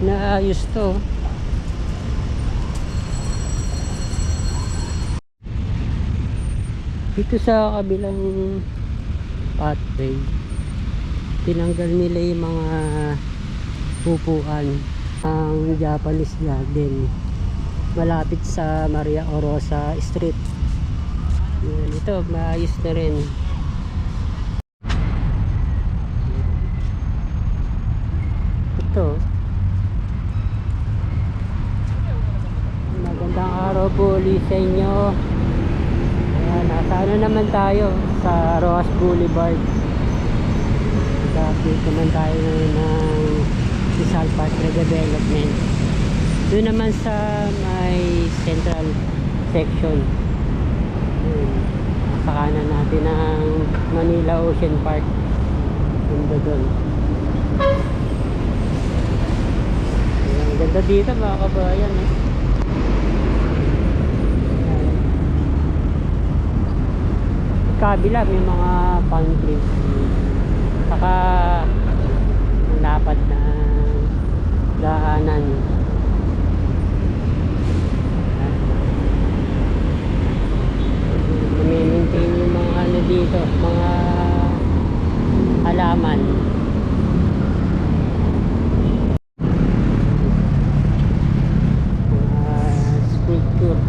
naayos to. Dito sa kabilang pathway, tinanggal nila yung mga upuan ang Japanese garden malapit sa Maria Orosa Street. Yan, ito, maayos na rin. Ito. Magandang ulit sa inyo. Ayan, nasa ano naman tayo sa Roas Boulevard. Nag-update naman tayo ng Rizal Park Redevelopment. Doon naman sa may central section. Yun. Sa kanan natin ng Manila Ocean Park. Ganda doon. Ayan, ganda dito mga kabayan. Eh. Ayan. Kabila may mga palm trees. Saka lapad na daanan. Nami-maintain yung mga ano dito, mga halaman. Mga sculpture.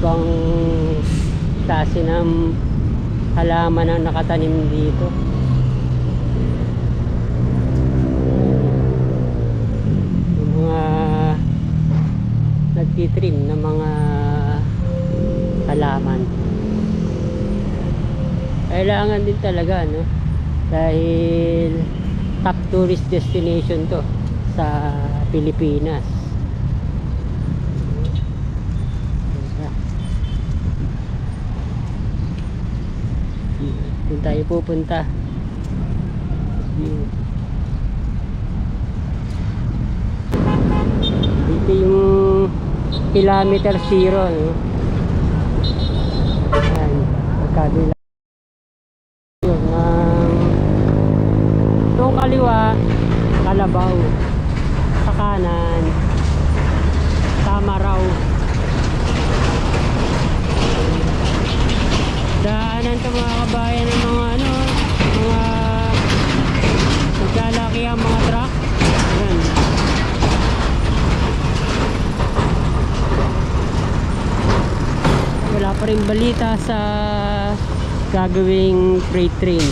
Ibang klase ng halaman ang nakatanim dito. Yung mga nagtitrim ng mga halaman. Kailangan din talaga, no? Dahil top tourist destination to sa Pilipinas. Doon tayo pupunta. Dito yung kilometer zero. No? Ayan, magkabila. Yun, ang itong kaliwa, kalabaw. Sa kanan, tamaraw. Daanan to mga kabayan ng mga ano, mga naglalaki ang mga truck. Ayan. Wala pa rin balita sa gagawing freight train.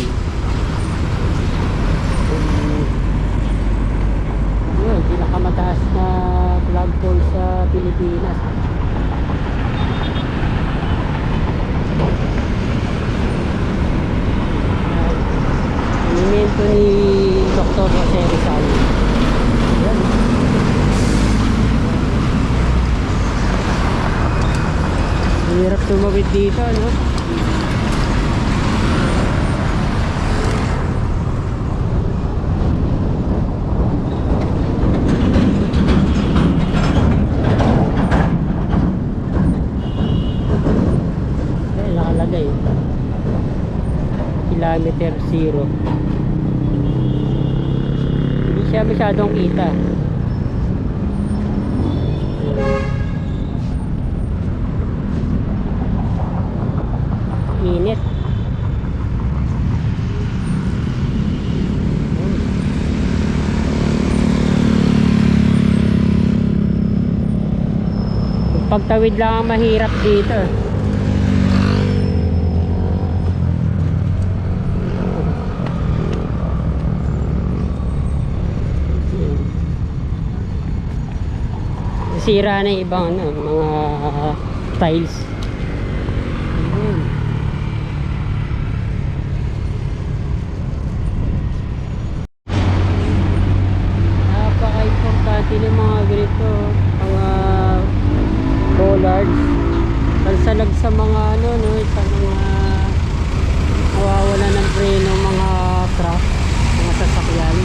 Yun, pinakamataas na flagpole sa Pilipinas. Monumento ni Dr. Jose Rizal. Yan. Hirap tumawid dito, no? Eh, nakalagay. Kilometer zero. Hindi siya masyadong kita. Init. Pagtawid lang ang mahirap dito. Sira na ibang ano, mga tiles. Ayun. Napaka-importante ng mga ganito, mga bollards. Kalsalag sa mga ano, no, sa mga nawawala ng preno mga truck, mga sasakyan.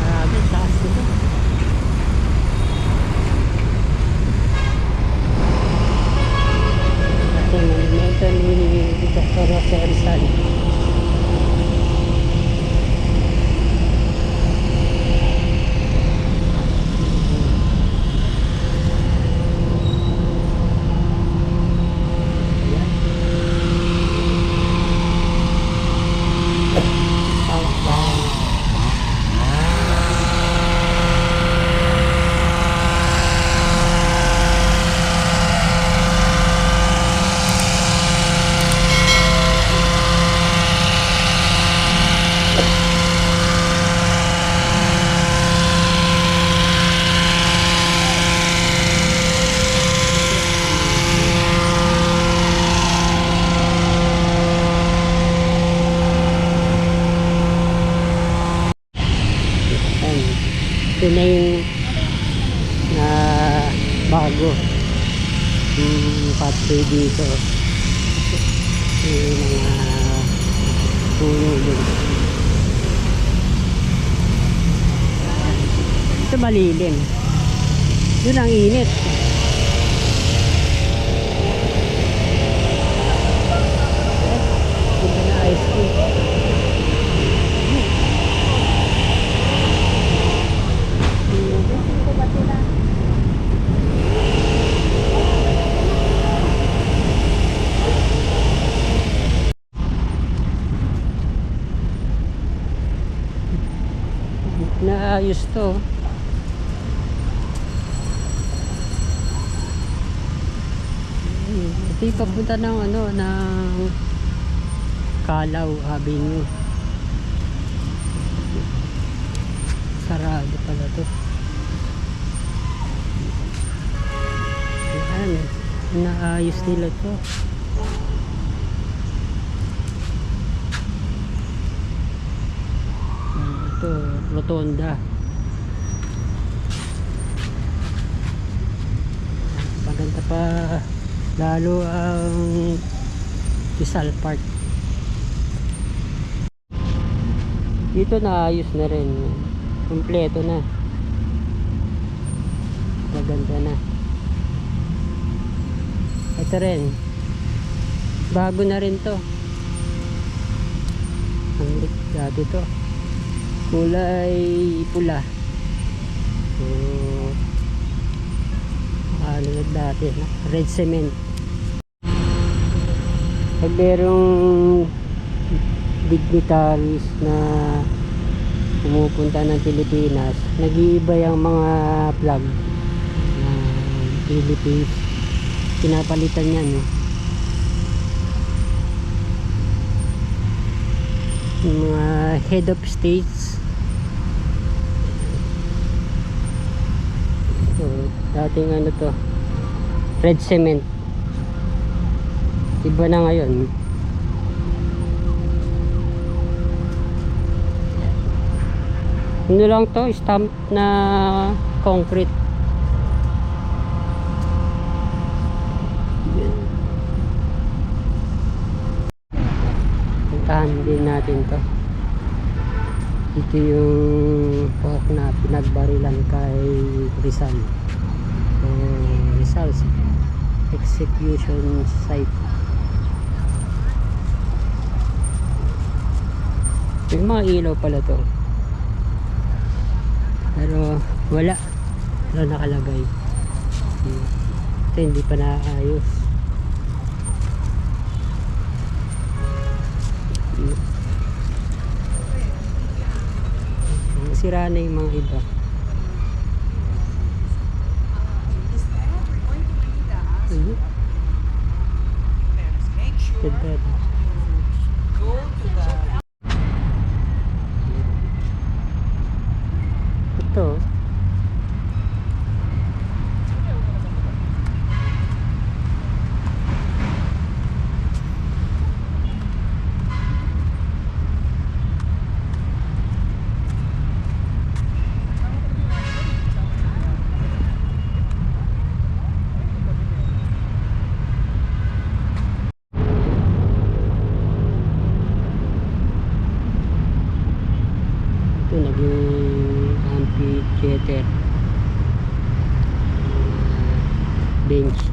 Marami, taas nito. ito ni Dr. Jose Rizal. Southbound. Ayan. Ito na yung na bago. Yung pathway dito. Yung mga puno dun. Ito malilim. Yun ang init. Naayos to. Hmm, Ito yung papunta ng ano, ng Kalaw Avenue. Sarado pala to. Ayan, naayos nila to. Hmm, Ito, rotonda. Maganda pa lalo ang Rizal Park. Dito naayos na rin. Kompleto na. Maganda na. Ito rin. Bago na rin to. Ang dati to. Kulay pula. So, na dati, no? red cement. Pag merong dignitaries na pumupunta ng Pilipinas, nag-iiba yung mga flag ng Philippines. Pinapalitan yan. Eh. Mga head of states. So, dating ano to, red cement. Iba na ngayon. Ano lang to, stamp na concrete. Puntahan din natin to. Ito yung pork na pinagbarilan kay Rizal. So, Rizal's execution site. Yung mga ilaw pala to. Pero wala. Wala nakalagay. Ito hindi pa naayos. Sira na yung mga iba. Good bed. Ito naging amphitheater. Uh, bench.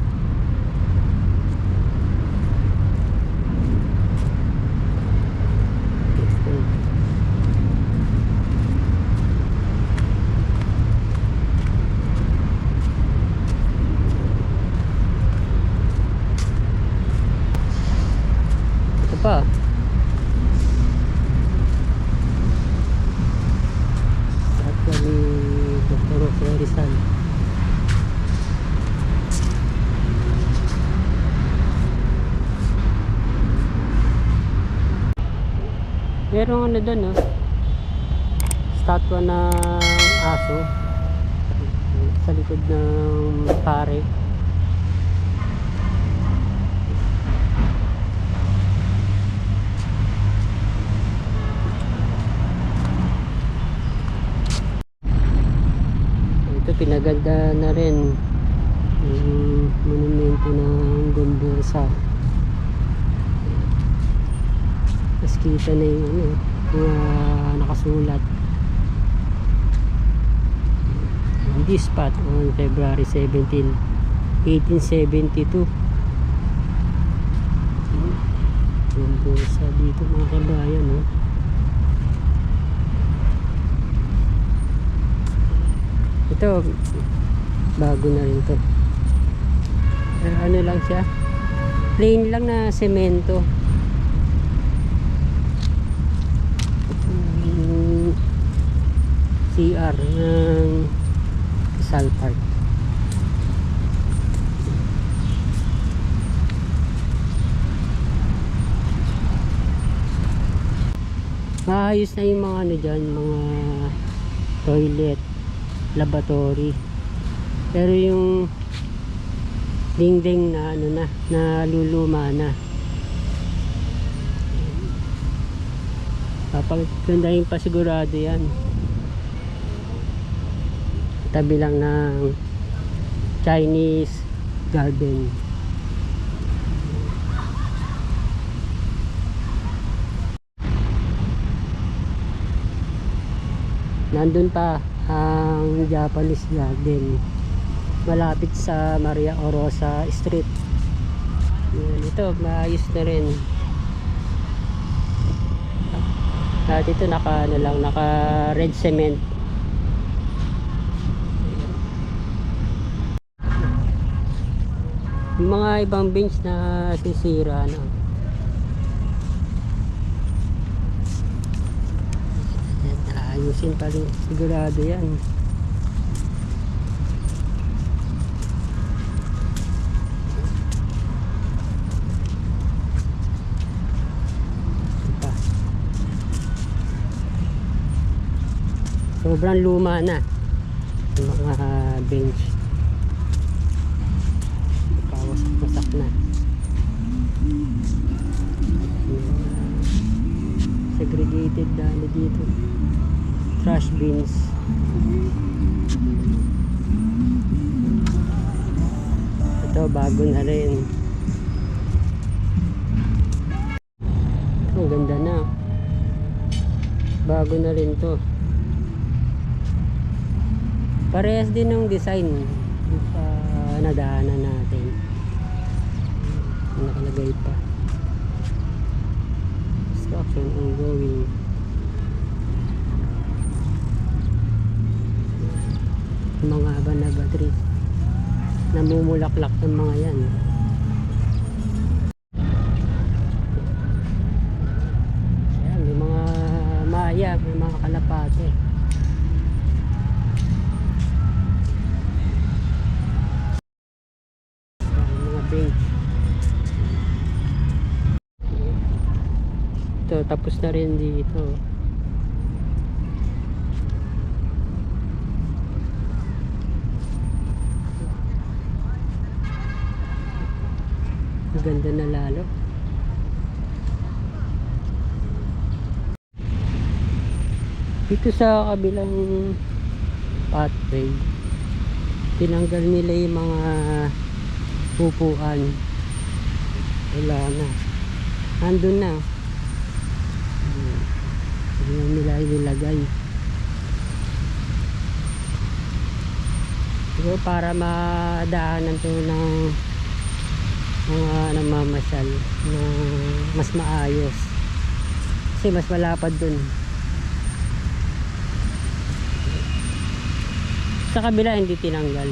pa. Statwa ni Dr. Jose Rizal. Merong ano doon, no? Statwa ng aso sa likod ng pare. Ito pinaganda na rin yung monumento ng Gombosa. Mas kita na yung ano, mga nakasulat. On this spot on February 17, 1872. Gombosa dito mga kabayan, no? Ito, bago na rin to. Pero ano lang siya? Plain lang na semento. Yung CR ng Rizal Park. Maayos na yung mga ano dyan, mga toilet, laboratory. Pero yung dingding na ano na, naluluma na. Papagkandahin pa sigurado yan. Tabi lang ng Chinese garden. Nandun pa ang Japanese garden. Malapit sa Maria Orosa Street. Ito maayos na rin. At ito naka ano lang naka red cement yung mga ibang bench na sisira no Yan, ayusin pa sigurado yan. Sobrang luma na mga bench. Segregated na ano dito. Trash bins. Ito bago na rin. Ang ganda na. Bago na rin to. Parehas din ng design sa nadaanan natin. Nakalagay pa. Construction ongoing. Mga banaba trees. Namumulaklak ng mga yan. Ayan, may mga maya, may mga kalapate. Tapos na rin dito. Maganda na lalo. Dito sa kabilang pathway, tinanggal nila yung mga upuan. Wala na. Andun na. Na nila ilagay. Siguro para madaanan to ng mga namamasyal na mas maayos. Kasi mas malapad dun. Sa kabila hindi tinanggal.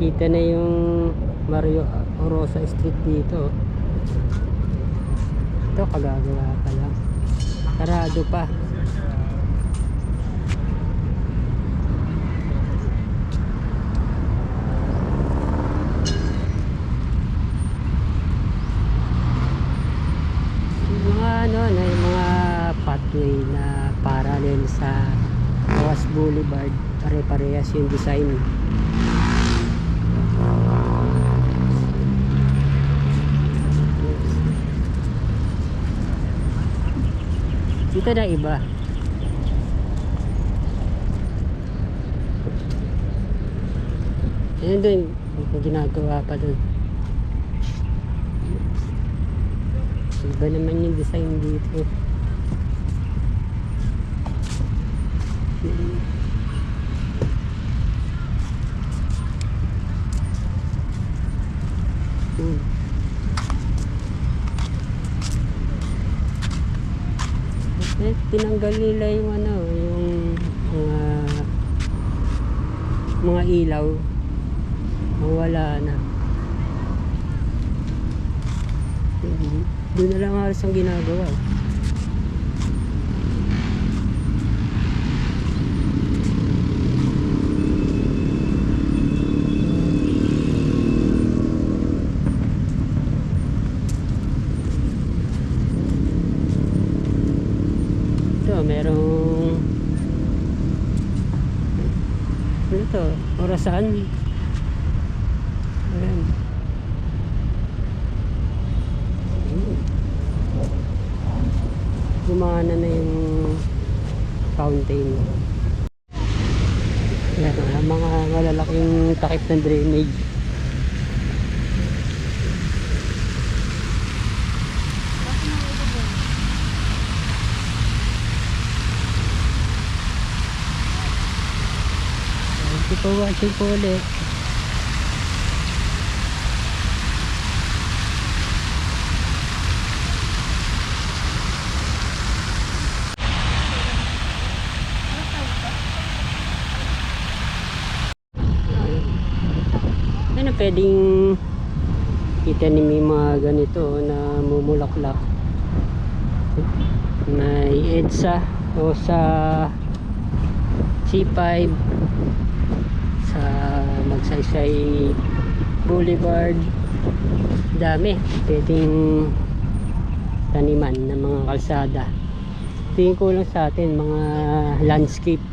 Kita na yung Mario Orosa Street dito. Ito kagagawa pa lang. Sarado pa. Ano, ano, yung mga pathway na parallel sa Roas Boulevard pare-parehas yung design dito na iba yun doon yung ginagawa pa doon iba naman yung design dito Hmm. Eh, tinanggal nila yung ano, yung mga mga ilaw. Wala na. Doon na lang halos ang ginagawa. Ito, merong ano to? Orasan. Ayan. Gumana na yung fountain. Ayan, mga malalaking takip ng drainage. For watching po ulit. Ano pwedeng itanim yung mga ganito na mumulaklak. May EDSA o sa C5 sa Magsaysay Boulevard. Dami. Pwedeng taniman ng mga kalsada. Tingin ko lang sa atin mga landscape